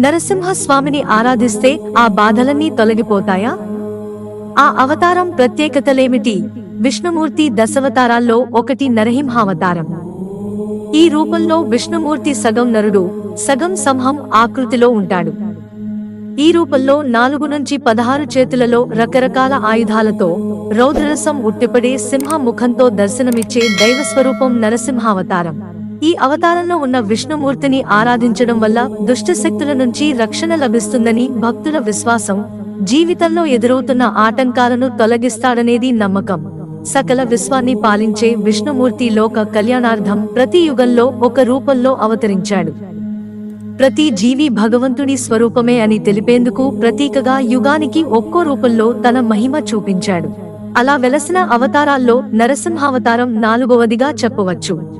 నరసింహస్వామిని ఆరాధిస్తే ఆ బాధలన్నీ తొలగిపోతాయా? ఆ అవతారం ప్రత్యేకతలేమిటి? విష్ణుమూర్తి దశవతారాల్లో ఒకటి నరసింహావతారం. ఈ రూపంలో విష్ణుమూర్తి సగం నరుడు సగం సంహం ఆకృతిలో ఉంటాడు. ఈ రూపంలో నాలుగు నుంచి పదహారు చేతులలో రకరకాల ఆయుధాలతో రౌద్రరసం ఉట్టిపడే సింహ ముఖంతో దర్శనమిచ్చే దైవ స్వరూపం నరసింహావతారం. ఈ అవతారంలో ఉన్న విష్ణుమూర్తిని ఆరాధించడం వల్ల దుష్ట శక్తుల నుంచి రక్షణ లభిస్తుందని భక్తుల విశ్వాసం. జీవితంలో ఎదురవుతున్న ఆటంకాలను తొలగిస్తాడనేది నమ్మకం. సకల విశ్వాన్ని పాలించే విష్ణుమూర్తి లోక కళ్యాణార్థం ప్రతి యుగంలో ఒక రూపంలో అవతరించాడు. ప్రతి జీవి భగవంతుడి స్వరూపమే అని తెలిపేందుకు ప్రతీకగా యుగానికి ఒక్కో రూపంలో తన మహిమ చూపించాడు. అలా వెలసిన అవతారాల్లో నరసింహావతారం నాలుగవదిగా చెప్పవచ్చు.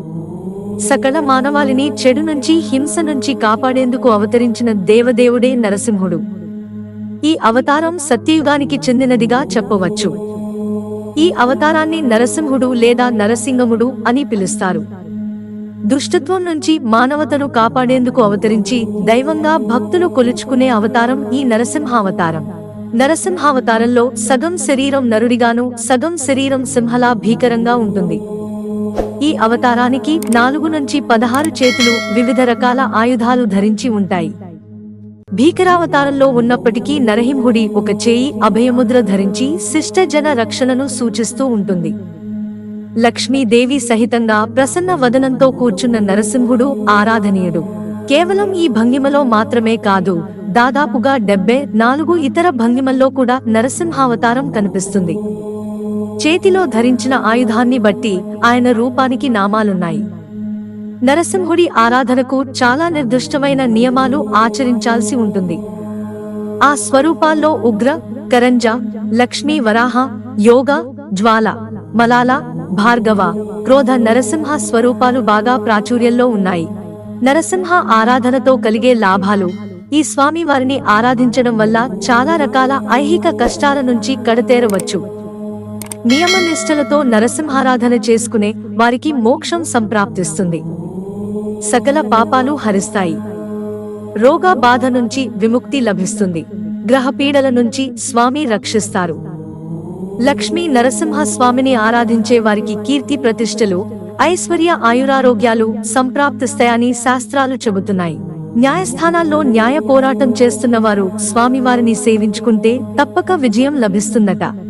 సకల మానవాళిని చెడు నుంచి హింస నుంచి కాపాడేందుకు అవతరించిన దేవదేవుడే నరసింహుడు. ఈ అవతారం సత్యయుగానికి చెందినదిగా చెప్పవచ్చు. ఈ అవతారాన్ని నరసింహుడు లేదా నరసింహముడు అని పిలుస్తారు. దుష్టత్వం నుంచి మానవతను కాపాడేందుకు అవతరించి దైవంగా భక్తులు కొలుచుకునే అవతారం ఈ నరసింహావతారం. నరసింహావతారంలో సగం శరీరం నరుడిగాను సగం శరీరం సింహలా భీకరంగా ఉంటుంది. ఈ అవతారానికి నాలుగు నుంచి పదహారు చేతులు వివిధ రకాల ఆయుధాలు ధరించి ఉంటాయి. భీకరావతారంలో ఉన్నప్పటికీ నరసింహుడి ఒక చేయి అభయముద్ర ధరించి శిష్ట జన రక్షణను సూచిస్తూ ఉంటుంది. లక్ష్మీదేవి సహితంగా ప్రసన్న వదనంతో కూర్చున్న నరసింహుడు ఆరాధనీయుడు. కేవలం ఈ భంగిమలో మాత్రమే కాదు దాదాపుగా డెబ్బై నాలుగు ఇతర భంగిమల్లో కూడా నరసింహావతారం కనిపిస్తుంది. చేతిలో ధరించిన ఆయుధాన్ని బట్టి ఆయన రూపానికి నామాలున్నాయి. నరసింహుడి ఆరాధనకు చాలా నిర్దిష్టమైన నియమాలు ఆచరించాల్సి ఉంటుంది. ఆ స్వరూపాల్లో ఉగ్ర కరంజ లక్ష్మీ వరాహ యోగ జ్వాల మలాల భార్గవ క్రోధ నరసింహ స్వరూపాలు బాగా ప్రాచుర్యంలో ఉన్నాయి. నరసింహ ఆరాధనతో కలిగే లాభాలు ఈ స్వామి వారిని ఆరాధించడం వల్ల చాలా రకాల ఐహిక కష్టాల నుంచి కడతేరవచ్చు. నియమ నిష్టలతో నరసింహారాధన చేసుకునే వారికి మోక్షం సంప్రాప్తిస్తుంది. సకల పాపాలు హరిస్తాయి. రోగ బాధ నుంచి విముక్తి లభిస్తుంది. గ్రహపీడల నుంచి స్వామి రక్షిస్తారు. లక్ష్మీ నరసింహ స్వామిని ఆరాధించే వారికి కీర్తి ప్రతిష్టలు ఐశ్వర్య ఆయురారోగ్యాలు సంప్రాప్తిస్తాయని శాస్త్రాలు చెబుతున్నాయి. న్యాయస్థానాల్లో న్యాయ పోరాటం చేస్తున్నవారు స్వామివారిని సేవించుకుంటే తప్పక విజయం లభిస్తుందట.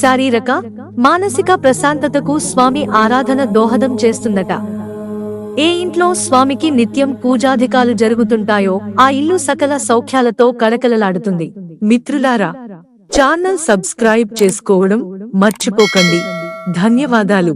శారీరక మానసిక ప్రశాంతతకు స్వామి ఆరాధన దోహదం చేస్తుందట. ఏ ఇంట్లో స్వామికి నిత్యం పూజాధికాలు జరుగుతుంటాయో ఆ ఇల్లు సకల సౌఖ్యాలతో కళకళలాడుతుంది మిత్రులారా ఛానల్ సబ్స్క్రైబ్ చేసుకోవడం మర్చిపోకండి. ధన్యవాదాలు.